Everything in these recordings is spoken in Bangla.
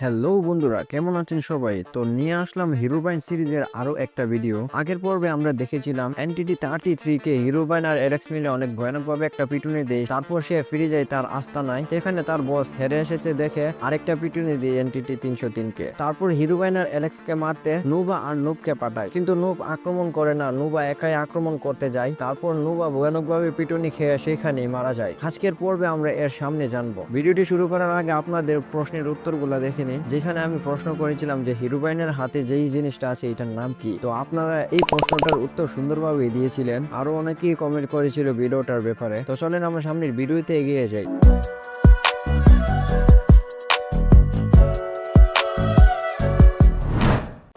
হ্যালো বন্ধুরা, কেমন আছেন সবাই? তো নিয়ে আসলাম হিরোবাইন সিরিজের আরও একটা ভিডিও আগের পর্বে আমরা দেখেছিলাম এনটিটি থার্টি থ্রি কে হিরোবাইন আর এরেক্স মিলে অনেক ভয়ানকভাবে একটা পিটুনি দেয়। তারপর সে ফিরে যায় তার আস্তানায় সেখানে তার বস হেরে এসেছে দেখে আরেকটা পিটুনি দিয়ে এনটিটি তিনশো তিন কে তারপর হিরোবাইন আর এলেক্স কে মারতে নুবা আর নুবকে পাঠায়। কিন্তু নুব আক্রমণ করে না নুবা একাই আক্রমণ করতে যায়। তারপর নুবা ভয়ানকভাবে পিটুনি খেয়ে সেখানেই মারা যায়। আজকের পর্বে আমরা এর সামনে জানব। ভিডিওটি শুরু করার আগে আপনাদের প্রশ্নের উত্তরগুলো দেখে নিন যেখানে আমি প্রশ্ন করেছিলাম যে হিরোবাইনের হাতে যেই জিনিসটা আছে, এটার নাম কি? তো আপনারা এই প্রশ্নটার উত্তর সুন্দরভাবে দিয়েছিলেন। আরও অনেকেই কমেন্ট করেছিল ভিডিওটার ব্যাপারে। তো চলেন আমরা সামনের ভিডিওতে এগিয়ে যাই।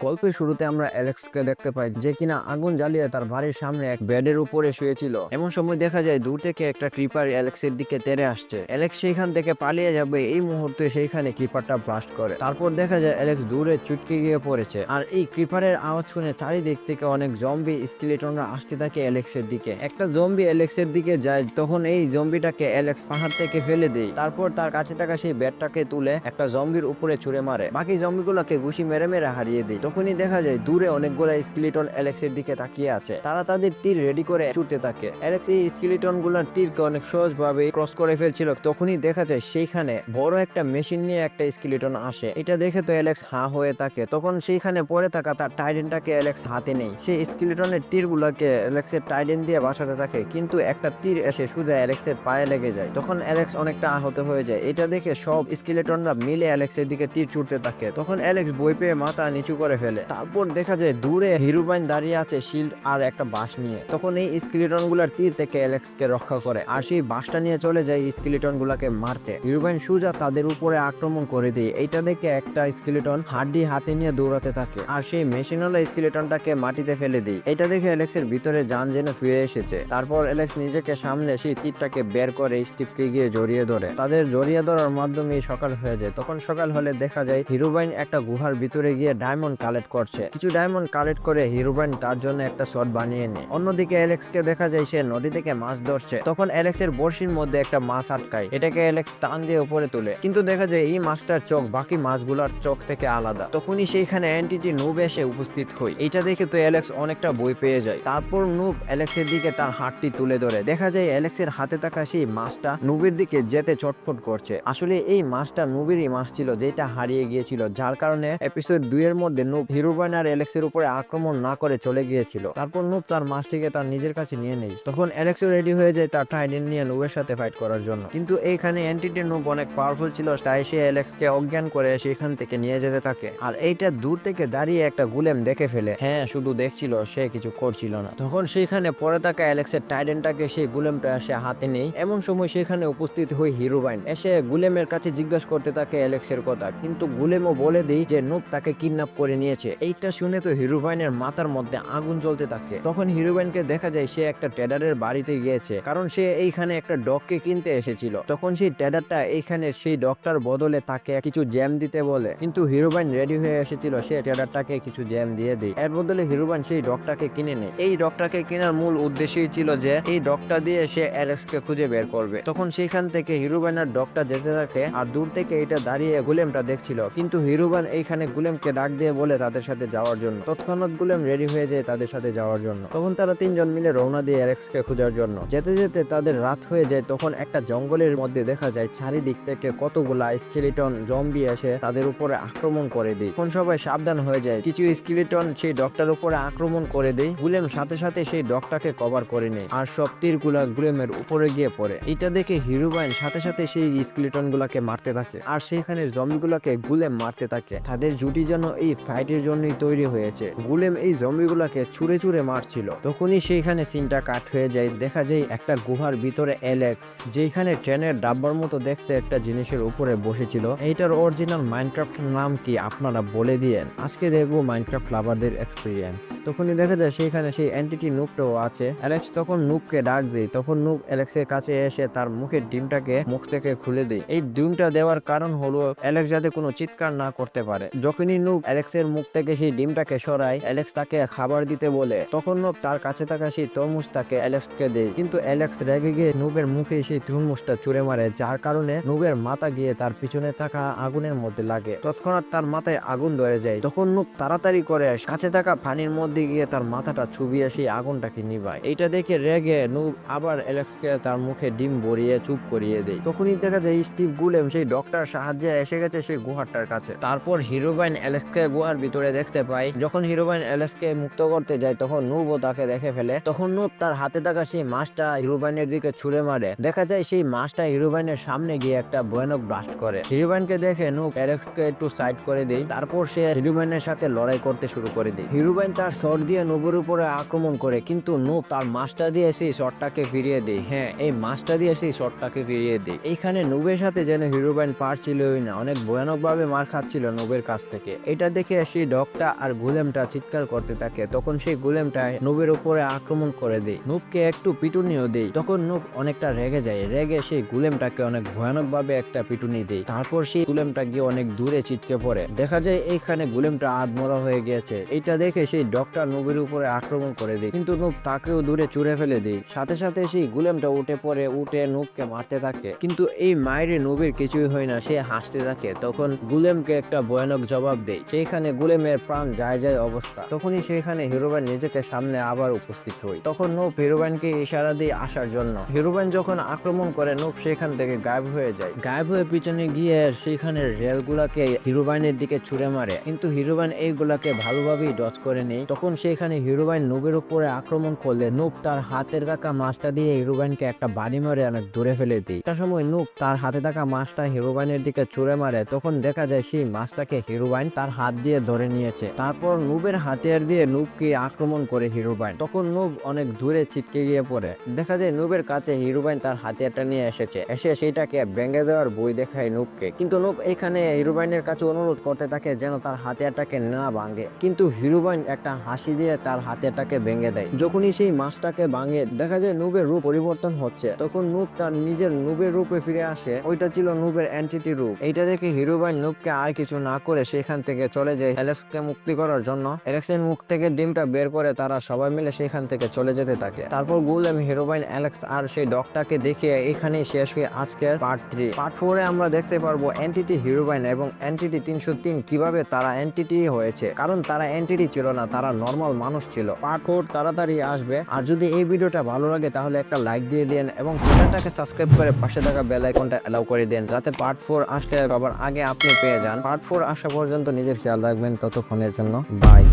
গল্পের শুরুতে আমরা অ্যালেক্সকে দেখতে পাই, যে কিনা আগুন জ্বালিয়ে তার বাড়ির সামনে এক বেডের উপরে শুয়েছিল। এমন সময় দেখা যায় দূর থেকে একটা ক্রিপার অ্যালেক্সের দিকে তেরে আসছে। অ্যালেক্স সেইখান থেকে পালিয়ে যাবে, এই মুহূর্তে সেইখানে ক্রিপারটা ব্লাস্ট করে। তারপর দেখা যায় অ্যালেক্স দূরে চুটকে গিয়ে পড়েছে। আর এই ক্রিপারের আওয়াজ শুনে চারিদিক থেকে অনেক জম্বি স্কেলেটনরা আসতে থাকে অ্যালেক্সের দিকে। একটা জম্বি অ্যালেক্সের দিকে যায়, তখন এই জম্বিটাকে অ্যালেক্স পাহাড় থেকে ফেলে দেয়। তারপর তার কাছে থাকা সেই ব্যাটটাকে তুলে একটা জম্বির উপরে ছুড়ে মারে। বাকি জম্বিগুলোকে ঘুষি মেরে মেরে হারিয়ে দেয়। তখনই দেখা যায় দূরে অনেকগুলো স্কেলিটন অ্যালেক্সের দিকে তাকিয়ে আছে। তারা তাদের তীর রেডি করে ছুটতে থাকে। অ্যালেক্স এই স্কেলিটনগুলোর তীরকে অনেক সহজভাবে ক্রস করে ফেলছিল। তখনই দেখা যায় সেইখানে বড় একটা মেশিন নিয়ে একটা স্কেলিটন আসে। এটা দেখে তো অ্যালেক্স হা হয়ে থাকে তখন সেইখানে পড়ে থাকা তার টাইডেনটাকে অ্যালেক্স হাতে নেই সেই স্কেলিটনের তীরগুলোকে অ্যালেক্সের টাইডেন দিয়ে বাসাতে থাকে। কিন্তু একটা তীর এসে সোজা অ্যালেক্সের পায়ে লেগে যায়। তখন অ্যালেক্স অনেকটা আহত হয়ে যায়। এটা দেখে সব স্কেলেটনরা মিলে অ্যালেক্সের দিকে তীর ছুটতে থাকে। তখন অ্যালেক্স বই পেয়ে মাথা নিচু করে ফেলে। তারপর দেখা যায় দূরে হিরোবাইন দাঁড়িয়ে আছে শিল্ড আর একটা বাঁশ নিয়ে। তখন এই স্কেলেটনগুলার তীর থেকে অ্যালেক্স কে রক্ষা করে আর সেই বাঁশটা নিয়ে চলে যায় স্কেলেটন গুলাকে মারতে। হিরোবাইন সুজা তাদের উপরে আক্রমণ করে দিয়ে। এইটা দেখে একটা স্কেলেটন হাড্ডি হাতে নিয়ে দৌড়াতে থাকে আর সেই মেশিনওয়ালা স্কেলেটনটাকে মাটিতে ফেলে দিই এটা দেখে অ্যালেক্সের ভিতরে যান যেন ফিরে এসেছে। তারপর অ্যালেক্স নিজেকে সামনে সেই তীরটাকে বের করে স্টিপকে গিয়ে জড়িয়ে ধরে। তাদের জড়িয়ে ধরার মাধ্যমে সকাল হয়ে যায়। তখন সকাল হলে দেখা যায় হিরোবাইন একটা গুহার ভিতরে গিয়ে ডায়মন্ড কালেক্ট করছে। কিছু ডায়মন্ড কালেক্ট করে হিরোবাইন তার জন্য একটা শট বানিয়ে নেয় অন্যদিকে অ্যালেক্স কে দেখা যায় সে নদী থেকে মাছ ধরছে। তখন অ্যালেক্সের বড়শির মধ্যে একটা মাছ আটকায়। এটাকে অ্যালেক্স টান দিয়ে উপরে তুলে। কিন্তু দেখা যায় এই মাছটার চোখ বাকি মাছগুলোর চোখ থেকে আলাদা। তখনই সেইখানে অ্যান্টিটি নুব এসে উপস্থিত হয় এটা দেখে তো অ্যালেক্স অনেকটা বই পেয়ে যায়। তারপর নুব অ্যালেক্সের দিকে তার হাতটি তুলে ধরে। দেখা যায় অ্যালেক্সের হাতে থাকা সেই মাছটা নুবের দিকে যেতে চটফট করছে। আসলে এই মাছটা নুবেরই মাছ ছিল, যেটা হারিয়ে গিয়েছিল। যার কারণে এপিসোড দুই এর মধ্যে নুব হিরোবাইন আর অ্যালেক্সের উপরে আক্রমণ না করে চলে গিয়েছিল। তারপর নুব তার মাছটিকে তার নিজের কাছে নিয়ে নেয়। তখন অ্যালেক্সও রেডি হয়ে যায় তার টাইডেন নিয়ে নুবের সাথে ফাইট করার জন্য। কিন্তু এইখানে অ্যান্টিটি নুব অনেক পাওয়ারফুল ছিল, তাই সে অ্যালেক্সকে অজ্ঞান করে সেখান থেকে নিয়ে যেতে থাকে। আর এইটা দূর থেকে দাঁড়িয়ে একটা গুলেম দেখে ফেলে। হ্যাঁ শুধু দেখছিল, সে কিছু করছিল না। তখন সেখানে পরে থাকা অ্যালেক্সের টাইডেনটাকে সেই গুলেমটা সে হাতে নেই এমন সময় সেখানে উপস্থিত হই হিরোবাইন। এসে গুলেমের কাছে জিজ্ঞাসা করতে থাকে অ্যালেক্সের কথা। কিন্তু গুলেমও বলে দেই যে নুব তাকে কিডন্যাপ করে নিয়েছে এইটা শুনে তো হিরোবাইনের মাথার মধ্যে আগুন জ্বলতে থাকে। তখন হিরোবাইনকে দেখা যায় সে একটা টেডারের বাড়িতে গিয়েছে, কারণ সে এইখানে একটা ডগকে কিনতে এসেছিল। তখন সেই টেডারটা এইখানে সেই ডগটার বদলে তাকে কিছু জ্যাম দিতে বলে। কিন্তু হিরোবাইন রেডি হয়ে এসেছিল, সে টেডারটাকে কিছু জ্যাম দিয়ে দেয়। এর বদলে হিরোবাইন সেই ডগটাকে কিনে নেয়। এই ডগটাকে কেনার মূল উদ্দেশ্যই ছিল যে, এই ডগটা দিয়ে সে অ্যালেক্সকে খুঁজে বের করবে। তখন সেইখান থেকে হিরোবাইনের ডগটা যেতে থাকে, আর দূর থেকে এটা দাঁড়িয়ে গুলেমটা দেখছিল। কিন্তু হিরোবাইন এইখানে গুলেমকে ডাক দিয়ে বলে তাদের সাথে যাওয়ার জন্য। তৎক্ষণাৎ গুলেম রেডি হয়ে যায় তাদের সাথে যাওয়ার জন্য। তখন তারা তিনজন মিলে রওনা দিয়ে অ্যালেক্সকে খোঁজার জন্য। যেতে যেতে তাদের রাত হয়ে যায়, তখন একটা জঙ্গলের মধ্যে দেখা যায় চারিদিক থেকে কতগুলা স্কেলিটন জম্বি এসে তাদের উপরে আক্রমণ করে দেয়। তখন সবাই সাবধান হয়ে যায়। কিছু স্কেলিটন সেই ডকটার উপরে আক্রমণ করে দেয়। গুলেম সাথে সাথে সেই ডকটাকে কভার করে নেয় আর সব তীরগুলা গুলেমের উপরে গিয়ে পড়ে। এটা দেখে হিরোবাইন সাথে সাথে সেই স্কেলিটন গুলাকে মারতে থাকে আর সেইখানে জম্বিগুলাকে গুলেম মারতে থাকে। তাদের জুটি যেন এই ফাইটের জন্যই তৈরি হয়েছে। গুলেম এই জম্বিগুলাকে ছুঁড়ে ছুঁড়ে মারছিল। তখনই সেইখানে সিনটা কাট হয়ে যায়। দেখা যায় একটা গুহার ভিতরে অ্যালেক্স যেখানে ট্রেনের ডাব্বার মতো দেখতে একটা জিনিসের উপরে বসেছিল। এইটার অরিজিনাল মাইনক্রাফট নাম কি আপনারা বলে দিয়েন। আজকে দেখব মাইনক্রাফট লাভারদের এক্সপিরিয়েন্স তখনই দেখা যায় সেইখানে সেই এন্টিটি নুপটাও আছে। অ্যালেক্স তখন নুপকে ডাক দেয়। তখন নুপ অ্যালেক্সের কাছে এসে তার মুখের ডিমটাকে মুখ থেকে খুলে দেয়। এই ডিমটা দেওয়ার কারণ হলো অ্যালেক্স যাতে কোনো চিৎকার না করতে পারে। যখনই নুপ অ্যালেক্সের মুখ মুখ থেকে সেই ডিমটাকে সরায়, অ্যালেক্স তাকে খাবার দিতে বলে। তখন নুব তার কাছে থাকা সেই তরমুজটাকে অ্যালেক্সকে দেয়। কিন্তু অ্যালেক্স রেগে গিয়ে নুবের মুখে সেই তরমুজটা চুরে মারে, যার কারণে নুবের মাথা গিয়ে তার পিছনে থাকা আগুনের মধ্যে লাগে। তৎক্ষণাৎ তার মাথায় আগুন ধরে যায়। তখন নুব তাড়াতাড়ি করে কাছে থাকা পানির মধ্যে গিয়ে তার মাথাটা ছুবিয়ে সেই আগুনটাকে নিভায়। এটা দেখে রেগে নুব আবার অ্যালেক্সকে তার মুখে ডিম ভরিয়ে চুপ করিয়ে দেয়। তখনই দেখা যায় স্টিভ গুলেম, সেই ডক্টর সাহায্যে এসে গেছে সেই গুহাটার কাছে। তারপর হিরোবাইন অ্যালেক্সকে গুহার ভিতরে দেখতে পায় যখন হিরোবাইন অ্যালেক্সকে মুক্ত করতে যায়, তখন নুবও তাকে দেখে ফেলে। তখন নুব তার হাতে থাকা সেই মাছটা হিরোবাইনের দিকে ছুড়ে মারে। দেখা যায় সেই মাছটা হিরোবাইনের সামনে গিয়ে একটা ভয়ানক ব্লাস্ট করে। হিরোবাইনকে দেখে নুব অ্যালেক্সকে একটু সাইড করে দেয়, তারপর সে হিরোবাইনের সাথে লড়াই করতে শুরু করে দেয়। হিরোবাইন তার শট দিয়ে নুবের উপরে আক্রমণ করে, কিন্তু নুব তার মাছটা দিয়ে সেই শটটাকে ফিরিয়ে দেয়। হ্যাঁ এই মাছটা দিয়ে সেই শটটাকে ফিরিয়ে দেয়। এইখানে নুবের সাথে যেন হিরোবাইন পারছিলই না, অনেক ভয়ানক ভাবে মার খাচ্ছিল নুবের কাছ থেকে। এটা দেখে সেই ডগটা আর গুলেমটা চিৎকার করতে থাকে, তখন সেই গুলেমটা নুবের উপরে আক্রমণ করে দেয়। নুবকে একটু পিটুনিও দেয়। তখন নুব অনেকটা রেগে যায়। রেগে সেই গুলেমটাকে অনেক ভয়ানক ভাবে একটা পিটুনি দেয়। তারপর সেই গুলেমটা গিয়ে অনেক দূরে ছিটকে পড়ে। দেখা যায় এইখানে গুলেমটা আধমরা হয়ে গিয়েছে। এটা দেখে সেই ডক্টর নুবের উপরে আক্রমণ করে দেয়। কিন্তু নুব তাকেও দূরে চুরে ফেলে দেয়। সাথে সাথে সেই গুলেমটা উঠে পড়ে, উঠে নুবকে মারতে থাকে। কিন্তু এই মায়ের নুবের কিছুই হয় না, সে হাসতে থাকে। তখন গুলেমকে একটা ভয়ানক জবাব দেয়। সেইখানে গুলেমের প্রাণ যায় যায় অবস্থা। তখনই সেখানে হিরোবান নিজেকে সামনে আবার উপস্থিত হয় তখন নুব হিরোবানকে ইশারা দিয়ে আসার জন্য। হিরোবান যখন আক্রমণ করে নুব সেখান থেকে গায়েব হয়ে যায়। গায়েব হয়ে পিছনে গিয়ে সেখানে রেলগুলাকে হিরোবাইনের দিকে ছুড়ে মারে। কিন্তু হিরোবাইন এইগুলাকে ভালোভাবেই ডচ করে নেই। তখন সেখানে হিরোবাইন নুবের উপরে আক্রমণ করলে নুব তার হাতের থাকা মাছটা দিয়ে হিরোবাইনকে একটা বাড়ি মারে অনেক দূরে ফেলে দিই একটা সময় নুব তার হাতে থাকা মাছটা হিরোবাইনের দিকে ছুড়ে মারে। তখন দেখা যায় সেই মাছটাকে হিরোবাইন তার হাত দিয়ে ধরে নিয়েছে। তারপর নুবের হাতিয়ার দিয়ে নুবকে আক্রমণ করে হিরোবাইন। তখন নুব অনেক দূরে ছিটকে গিয়ে পড়ে। দেখা যায় নুবের কাছে হিরোবাইন তার হাতিয়ারটা নিয়ে এসেছে। এসে সেইটাকে ভেঙে দেওয়ার বই দেখায় নুবকে। কিন্তু নুব এখানে হিরোবাইনের কাছে অনুরোধ করতে থাকে যেন তার হাতিয়ারটাকে না ভাঙে। কিন্তু হিরোবাইন একটা হাসি দিয়ে তার হাতিয়ারটাকে ভেঙে দেয়। যখনই সেই মাছটাকে ভাঙে, দেখা যায় নুবের রূপ পরিবর্তন হচ্ছে। তখন নুব তার নিজের নুবের রূপে ফিরে আসে। ওইটা ছিল নুবের অ্যান্টিটি রূপ। এইটা দেখে হিরোবাইন নুবকে আর কিছু না করে সেখান থেকে চলে যায়। অ্যালেক্সকে মুক্তি করার জন্য অ্যালেক্সের মুখ থেকে ডিমটা বের করে তারা সবাই মিলে সেখান থেকে চলে যেতে থাকে। তারপর গুলেম হিরোবাইন অ্যালেক্স আর সেই ডগটাকে দেখে এখানেই শেষ হয়ে আজকের পার্ট থ্রি। পার্ট ফোরে আমরা দেখতে পারব এনটিটি হিরোবাইন এবং এনটিটি তিনশো তিন কীভাবে তারা এনটিটি হয়েছে। কারণ তারা এনটিটি ছিল না, তারা নর্মাল মানুষ ছিল। পার্ট ফোর তাড়াতাড়ি আসবে। আর যদি এই ভিডিওটা ভালো লাগে তাহলে একটা লাইক দিয়ে দেন এবং চ্যানেলটাকে সাবস্ক্রাইব করে পাশে থাকা বেল আইকনটা অ্যালাউ করে দেন। যাতে পার্ট ফোর আসলে আবার আগে আপনি পেয়ে যান। পার্ট ফোর আসা পর্যন্ত নিজের খেয়াল রাখবেন। থাকবেন ততক্ষণের জন্য বাই